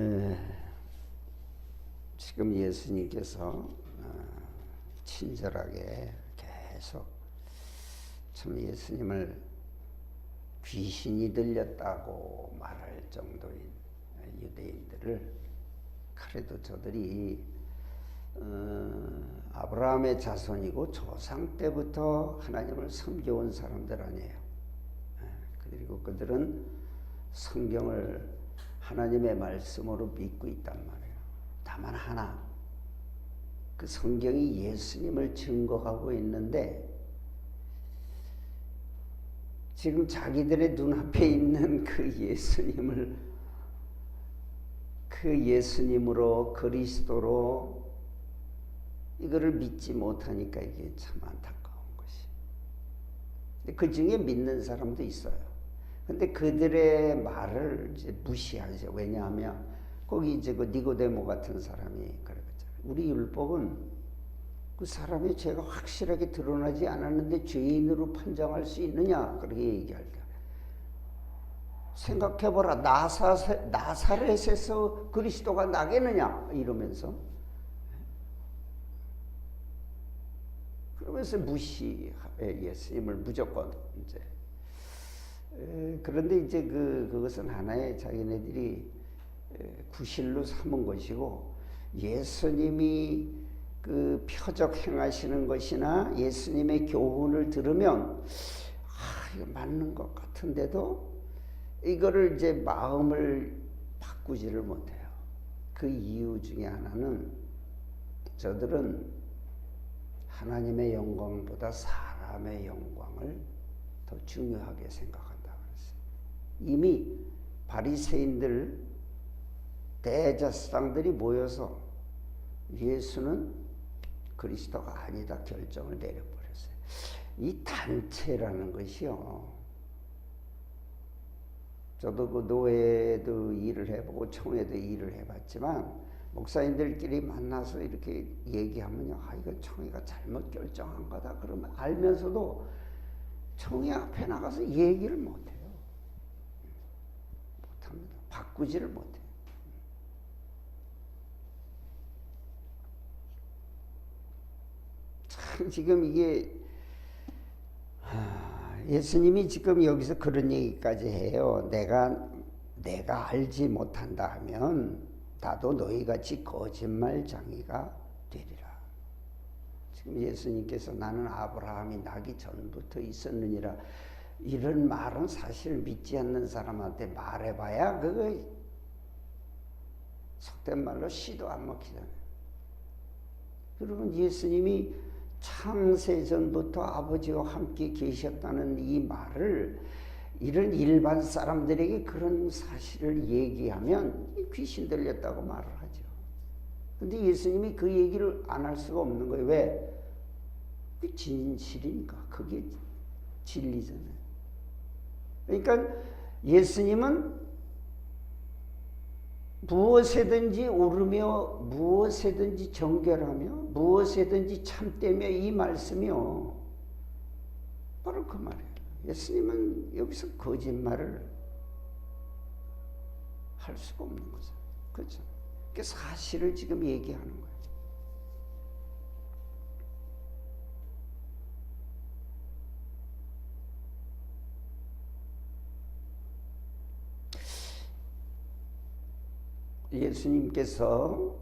에, 지금 예수님께서 어, 친절하게 계속 참 예수님을 귀신이 들렸다고 말할 정도인 유대인들을 그래도 저들이 어, 아브라함의 자손이고 조상 때부터 하나님을 섬겨온 사람들 아니에요. 예, 그리고 그들은 성경을 하나님의 말씀으로 믿고 있단 말이에요. 다만 하나, 그 성경이 예수님을 증거하고 있는데 지금 자기들의 눈앞에 있는 그 예수님을 그 예수님으로 그리스도로 이거를 믿지 못하니까 이게 참 안타까운 것이. 그 중에 믿는 사람도 있어요. 근데 그들의 말을 이제 무시하죠. 왜냐하면 거기 이제 그 니고데모 같은 사람이 그러잖아요. 우리 율법은 그 사람의 죄가 확실하게 드러나지 않았는데 죄인으로 판정할 수 있느냐? 그렇게 얘기할 때 생각해보라. 나사 나사렛에서 그리스도가 나겠느냐? 이러면서. 그러면서 무시 예수님을 무조건 이제 그런데 이제 그 그것은 하나의 자기네들이 구실로 삼은 것이고 예수님이 그 표적 행하시는 것이나 예수님의 교훈을 들으면 아 이거 맞는 것 같은데도 이거를 이제 마음을 바꾸지를 못해요. 그 이유 중에 하나는 저들은 하나님의 영광보다 사람의 영광을 더 중요하게 그랬어요. 이미 바리새인들 대자상들이 모여서 예수는 그리스도가 아니다 결정을 내려버렸어요. 이 단체라는 것이요. 저도 그 노예도 일을 해보고 총회도 일을 해봤지만 목사님들끼리 만나서 이렇게 얘기하면요, 아 이거 총회가 잘못 결정한 거다. 그러면 알면서도 총회 앞에 나가서 얘기를 못해요. 바꾸지를 못해요. 참 지금 이게 예수님이 지금 여기서 그런 얘기까지 해요. 내가 내가 알지 못한다 하면 나도 너희같이 거짓말장이가 되리라. 지금 예수님께서 나는 아브라함이 나기 전부터 있었느니라 이런 말은 사실 믿지 않는 사람한테 말해봐야 그거 속된 말로 시도 안 먹히잖아요. 여러분 예수님이 창세전부터 아버지와 함께 계셨다는 이 말을 이런 일반 사람들에게 그런 사실을 얘기하면 귀신 들렸다고 말을 하죠. 근데 예수님이 그 얘기를 안 할 수가 없는 거예요. 왜? 그 진실이니까. 그게 진리잖아요. 그러니까 예수님은 무엇에든지 오르며 무엇에든지 정결하며 무엇에든지 참되며 이 말씀이요. 바로 그 말이에요. 예수님은 여기서 거짓말을 할 수가 없는 거죠. 그렇죠. 그 사실을 지금 얘기하는 거예요. 예수님께서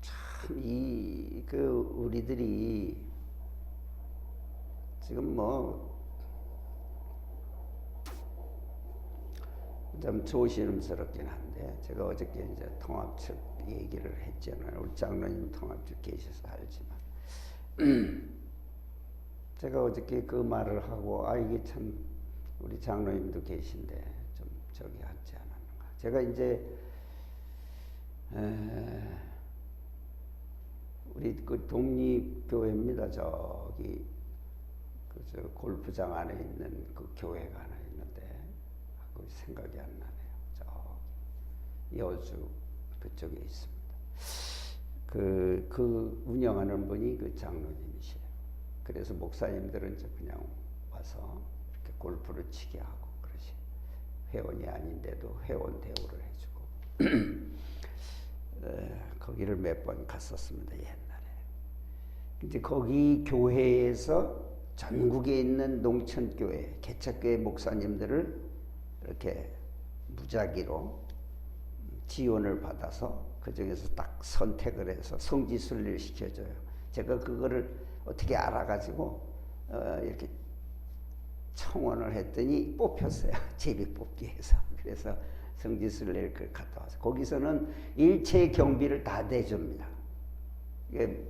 참 이 그 우리들이 지금 뭐 좀 조심스럽긴 한데 제가 어저께 이제 통합 측 얘기를 했잖아요. 우리 장로님 통합 측 계셔서 알지만 제가 어저께 그 말을 하고 아 이게 참 우리 장로님도 계신데 좀 저기 하지 않았는가. 제가 이제 에, 우리 그 독립교회입니다. 저기 그저 골프장 안에 있는 그 교회가 하나 있는데 그 생각이 안 나네요. 저 여주 그쪽에 있습니다. 그, 그 운영하는 분이 그 장로님이시에요. 그래서 목사님들은 이제 그냥 와서 이렇게 골프를 치게 하고 그러시. 회원이 아닌데도 회원 대우를 해주고. 어, 거기를 몇 번 갔었습니다 옛날에. 이제 거기 교회에서 전국에 있는 농촌교회, 개척교회 목사님들을 이렇게 무작위로 지원을 받아서 그 중에서 딱 선택을 해서 성지 순례를 시켜줘요. 제가 그거를 어떻게 알아가지고 어, 이렇게 청원을 했더니 뽑혔어요. 제비 뽑기에서. 그래서 성지순례를 그 갔다 와서 거기서는 일체 경비를 다 대줍니다.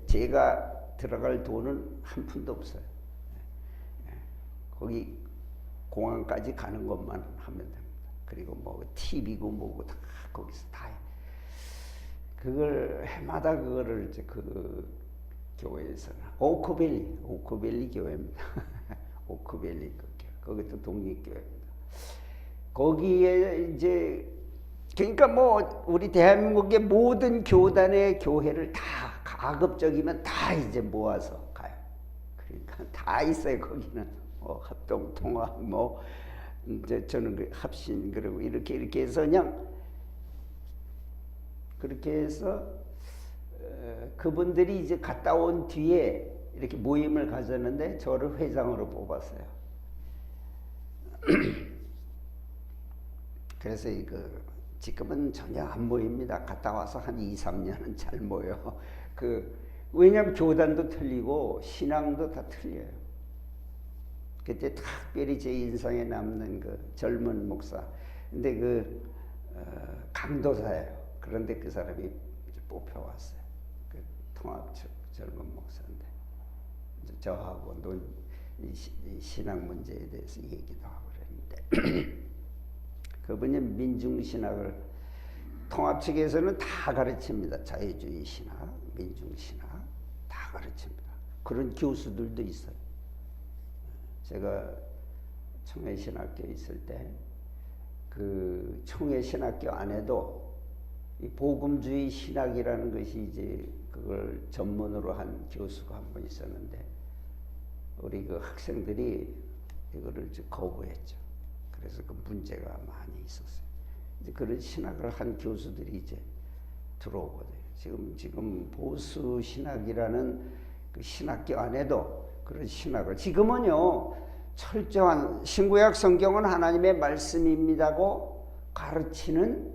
제가 들어갈 돈은 한 푼도 없어요. 예. 거기 공항까지 가는 것만 하면 됩니다. 그리고 뭐 TV고 뭐고 다 거기서 다 해. 그걸 해마다 그거를 이제 그 교회에서는 오크밸리 오크밸리 교회입니다. 오크밸리 그 교회. 그것도 독립교회입니다. 거기에 이제 그러니까 뭐 우리 대한민국의 모든 교단의 교회를 다 가급적이면 다 이제 모아서 가요. 그러니까 다 있어요 거기는 뭐 합동 통합 뭐 이제 저는 그 합신 그리고 이렇게 이렇게 해서 그냥 그렇게 해서 어, 그분들이 이제 갔다 온 뒤에 이렇게 모임을 가졌는데 저를 회장으로 뽑았어요. 그래서 이거 지금은 전혀 안 모입니다. 갔다 와서 한 2, 3년은 잘 모여. 그 왜냐하면 교단도 틀리고 신앙도 다 틀려요. 그때 특별히 제 인상에 남는 그 젊은 목사. 근데 그 어, 강도사예요. 그런데 그 사람이 뽑혀왔어요. 그 통합 측 젊은 목사인데 저하고 논, 신앙 문제에 대해서 얘기도 하고 그랬는데 그분이 민중신학을 통합 측에서는 다 가르칩니다. 자유주의 신학, 민중신학 다 가르칩니다. 그런 교수들도 있어요. 제가 청해신학교에 있을 때 그 청해신학교 안에도 이 복음주의 신학이라는 것이 이제 그걸 전문으로 한 교수가 한 분 있었는데 우리 그 학생들이 이거를 거부했죠. 그래서 그 문제가 많이 있었어요. 이제 그런 신학을 한 교수들이 이제 들어오거든요. 지금 지금 보수 신학이라는 그 신학교 안에도 그런 신학을 지금은요 철저한 신구약 성경은 하나님의 말씀입니다고 가르치는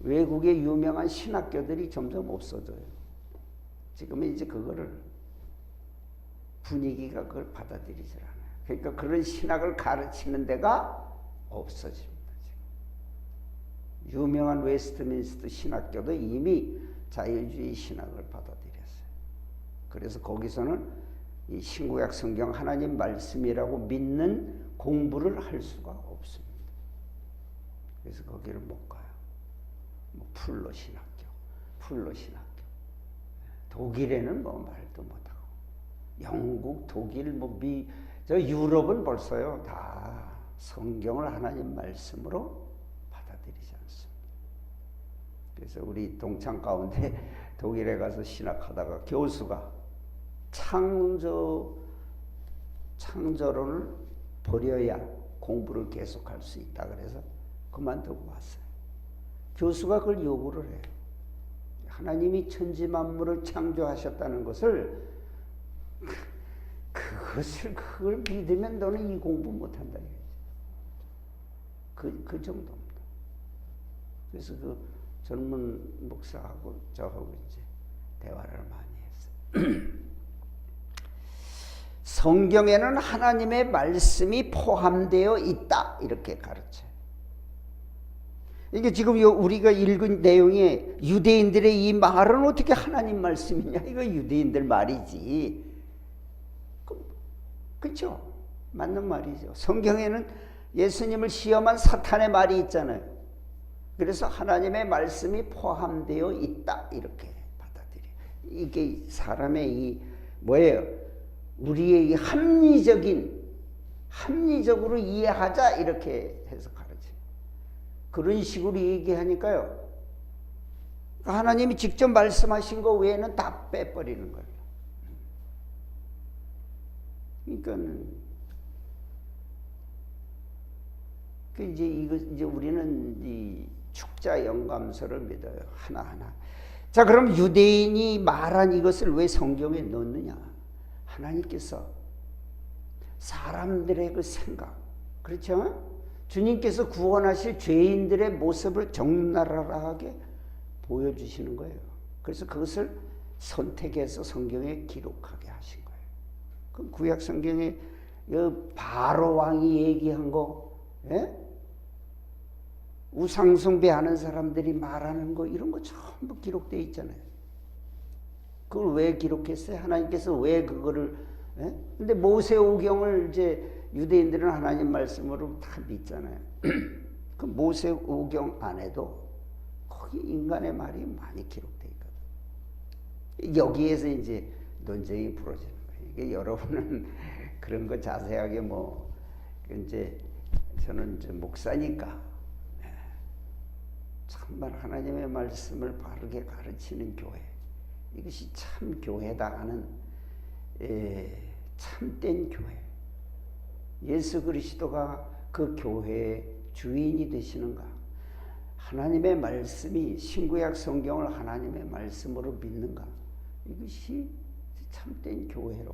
외국의 유명한 신학교들이 점점 없어져요. 지금은 이제 그거를 분위기가 그걸 받아들이질 않아요. 그러니까 그런 신학을 가르치는 데가 없어집니다. 유명한 웨스트민스터 신학교도 이미 자유주의 신학을 받아들였어요. 그래서 거기서는 이 신구약 성경 하나님 말씀이라고 믿는 공부를 할 수가 없습니다. 그래서 거기를 못 가요. 뭐 풀로 신학교, 풀로 신학교. 독일에는 뭐 말도 못하고 영국, 독일, 뭐 미, 저 유럽은 벌써요 다 성경을 하나님 말씀으로 받아들이지 않습니다. 그래서 우리 동창 가운데 독일에 가서 신학하다가 교수가 창조 창조론을 버려야 공부를 계속할 수 있다 그래서 그만두고 왔어요. 교수가 그걸 요구를 해요. 하나님이 천지 만물을 창조하셨다는 것을 그것을 그걸 믿으면 너는 이 공부 못한다. 그, 그 정도입니다. 그래서 그 젊은 목사하고 저하고 이제 대화를 많이 했어요. 성경에는 하나님의 말씀이 포함되어 있다 이렇게 가르쳐요. 이게 지금 우리가 읽은 내용에 유대인들의 이 말은 어떻게 하나님 말씀이냐? 이거 유대인들 말이지. 그렇죠? 맞는 말이죠. 성경에는 예수님을 시험한 사탄의 말이 있잖아요. 그래서 하나님의 말씀이 포함되어 있다 이렇게 받아들여. 이게 사람의 이 뭐예요? 우리의 이 합리적인 합리적으로 이해하자 이렇게 해서 가르쳐. 그런 식으로 얘기하니까요. 하나님이 직접 말씀하신 거 외에는 다 빼버리는 거예요. 그러니까는 그 이제 이거 이제 우리는 이 축자 영감서를 믿어요 하나 하나. 자, 그럼 유대인이 말한 이것을 왜 성경에 넣느냐? 하나님께서 사람들의 그 생각, 그렇죠? 주님께서 구원하실 죄인들의 모습을 적나라하게 보여주시는 거예요. 그래서 그것을 선택해서 성경에 기록하게 하신 거예요. 그 구약 성경에 바로 왕이 얘기한 거, 예? 우상 숭배하는 사람들이 말하는 거 이런 거 전부 기록되어 있잖아요. 그걸 왜 기록했어요? 하나님께서 왜 그거를 예? 근데 모세오경을 이제 유대인들은 하나님 말씀으로 다 믿잖아요. 그 모세오경 안에도 거기 인간의 말이 많이 기록되어 있거든. 여기에서 이제 논쟁이 벌어지는 거예요. 이게 여러분은 그런 거 자세하게 뭐 이제 저는 이제 목사니까 정말 하나님의 말씀을 바르게 가르치는 교회. 이것이 참 교회다 하는 에, 참된 교회. 예수 그리스도가 그 교회의 주인이 되시는가? 하나님의 말씀이 신구약 성경을 하나님의 말씀으로 믿는가? 이것이 참된 교회로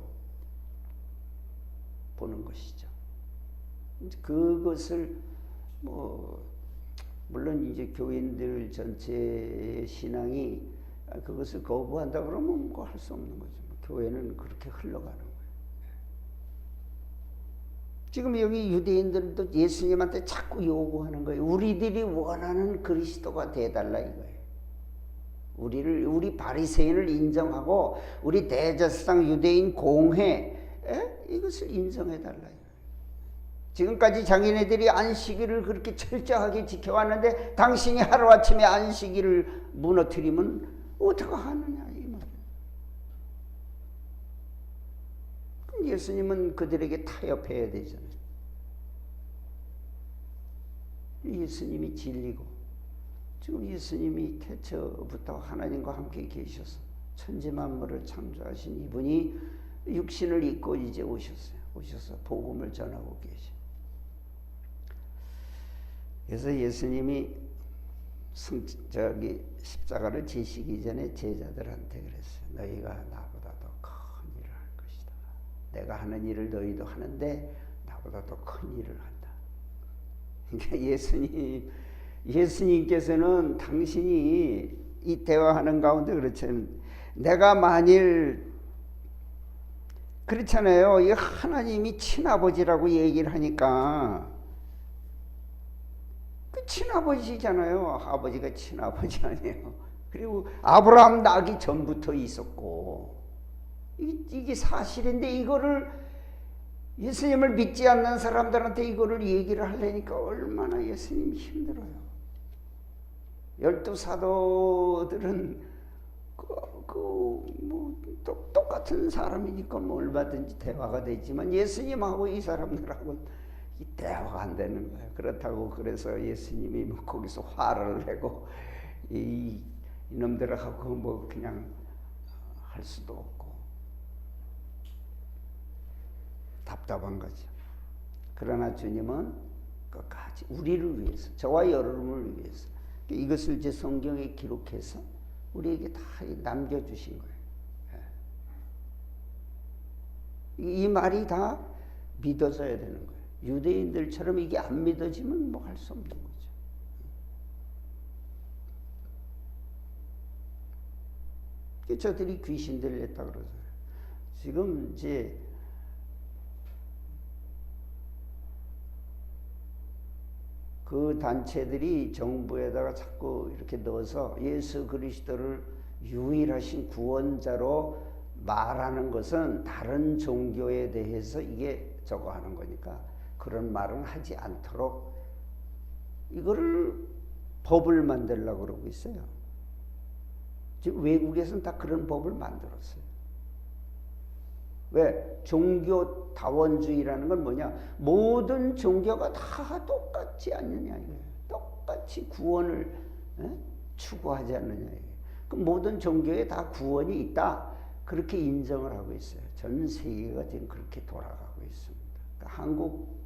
보는 것이죠. 그것을 뭐 물론 이제 교인들 전체의 신앙이 그것을 거부한다 그러면 뭐 할 수 없는 거죠. 교회는 그렇게 흘러가는 거예요. 지금 여기 유대인들도 예수님한테 자꾸 요구하는 거예요. 우리들이 원하는 그리스도가 돼달라 이거예요. 우리를 우리 바리새인을 인정하고 우리 대제사장 유대인 공회 에? 이것을 인정해 달라. 지금까지 자기네들이 안식일을 그렇게 철저하게 지켜왔는데 당신이 하루아침에 안식일을 무너뜨리면 어떻게 하느냐 이 말이에요. 그럼 예수님은 그들에게 타협해야 되잖아요. 예수님이 진리고 지금 예수님이 태초부터 하나님과 함께 계셔서 천지 만물을 창조하신 이분이 육신을 입고 이제 오셨어요. 오셔서 복음을 전하고 계셔. 그래서 예수님이 승, 저기 십자가를 지시기 전에 제자들한테 그랬어요. 너희가 나보다 더 큰 일을 할 것이다. 내가 하는 일을 너희도 하는데 나보다 더 큰 일을 한다. 그러니까 예수님 예수님께서는 당신이 이 대화하는 가운데 그렇죠. 내가 만일 그렇잖아요. 이 하나님이 친아버지라고 얘기를 하니까 그 친아버지잖아요. 아버지가 친아버지 아니에요. 그리고 아브라함 나기 전부터 있었고 이게, 사실인데 이거를 예수님을 믿지 않는 사람들한테 이거를 얘기를 하려니까 얼마나 예수님이 힘들어요. 열두 사도들은 그, 그, 뭐, 똑같은 사람이니까 뭐 얼마든지 대화가 되지만 예수님하고 이 사람들하고 이 대화가 안 되는 거예요. 그렇다고 그래서 예수님이 뭐 거기서 화를 내고 이 이놈들하고 뭐 그냥 할 수도 없고 답답한 거죠. 그러나 주님은 끝까지 우리를 위해서 저와 여러분을 위해서 이것을 이제 성경에 기록해서 우리에게 다 남겨주신 거예요. 예. 이 말이 다 믿어져야 되는 거예요. 유대인들처럼 이게 안 믿어지면 뭐 할 수 없는 거죠. 저들이 귀신들을 냈다 그러잖아요. 지금 이제 그 단체들이 정부에다가 자꾸 이렇게 넣어서 예수 그리스도를 유일하신 구원자로 말하는 것은 다른 종교에 대해서 이게 저거 하는 거니까 그런 말은 하지 않도록 이거를 법을 만들려고 그러고 있어요. 지금 외국에서는 다 그런 법을 만들었어요. 왜? 종교 다원주의라는 건 뭐냐? 모든 종교가 다 똑같지 않느냐. 똑같이 구원을 에? 추구하지 않느냐 이거예요. 그 모든 종교에 다 구원이 있다. 그렇게 인정을 하고 있어요. 전 세계가 지금 그렇게 돌아가고 있습니다. 그러니까 한국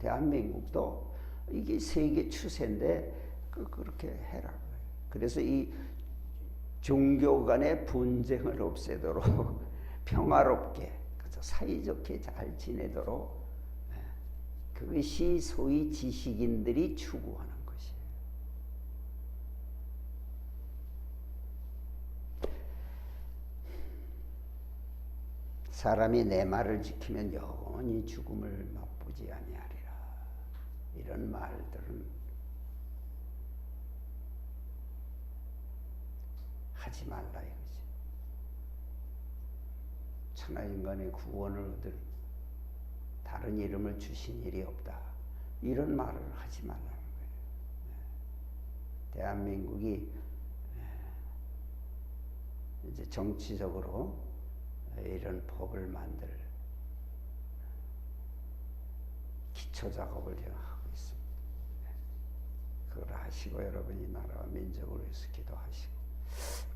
대한민국도 이게 세계 추세인데 그 그렇게 해라. 그래서 이 종교 간의 분쟁을 없애도록 평화롭게 그래서 사이좋게 잘 지내도록 예, 그것이 소위 지식인들이 추구하는 것이에요. 사람이 내 말을 지키면 영원히 죽음을 맛보지 아니하리라. 이런 말들은 하지 말라 이거지. 천하 인간의 구원을 얻을 다른 이름을 주신 일이 없다. 이런 말을 하지 말라는 거예요. 네. 대한민국이 이제 정치적으로 이런 법을 만들 기초 작업을. 네. 그걸 하시고 여러분이 나라와 민족을 위해서 기도하시고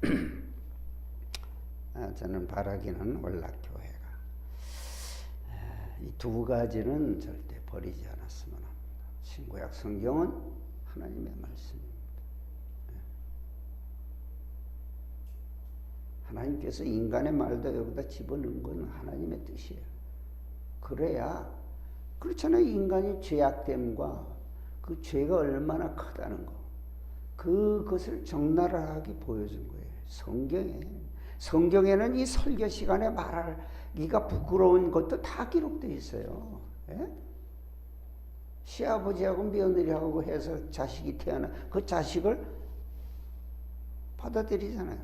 아, 저는 바라기는 월락교회가 이두 가지는 절대 버리지 않았으면 합니다. 신구약 성경은 하나님의 말씀입니다. 네. 하나님께서 인간의 말도 여기다 집어넣은 것은 하나님의 뜻이에요. 그래야 그렇잖아요. 인간이 죄악됨과 그 죄가 얼마나 크다는 거. 그것을 적나라하게 보여준 거예요. 성경에. 성경에는 이 설교 시간에 말하기가 부끄러운 것도 다 기록되어 있어요. 예? 시아버지하고 며느리하고 해서 자식이 태어나 그 자식을 받아들이잖아요.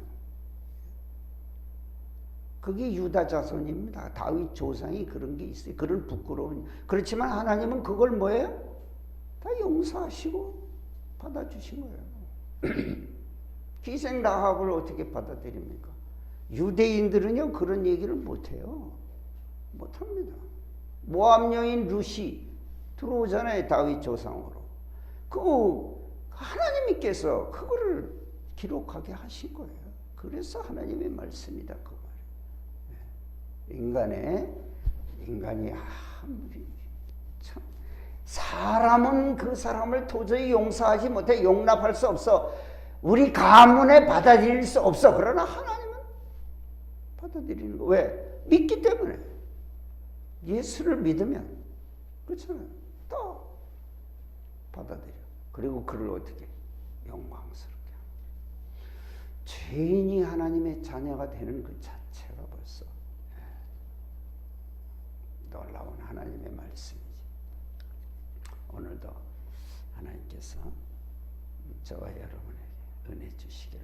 그게 유다 자손입니다. 다윗 조상이 그런 게 있어요. 그런 부끄러운. 그렇지만 하나님은 그걸 뭐예요? 다 용서하시고 받아주신 거예요. 희생 라합을 어떻게 받아들입니까? 유대인들은요 그런 얘기를 못해요. 못합니다. 모함 여인 루시 들어오잖아요 다윗 조상으로. 그거 하나님께서 그거를 기록하게 하신 거예요. 그래서 하나님의 말씀이다 그 말이에요. 인간의 인간이 참 사람은 그 사람을 도저히 용서하지 못해 용납할 수 없어. 우리 가문에 받아들일 수 없어. 그러나 하나님은 받아들이는 거. 왜? 믿기 때문에. 예수를 믿으면. 그렇잖아요. 또 받아들여. 그리고 그를 어떻게? 영광스럽게. 죄인이 하나님의 자녀가 되는 그 자체가 벌써 놀라운 하나님의 말씀이지. 오늘도 하나님께서 저와 여러분에게 은혜 주시길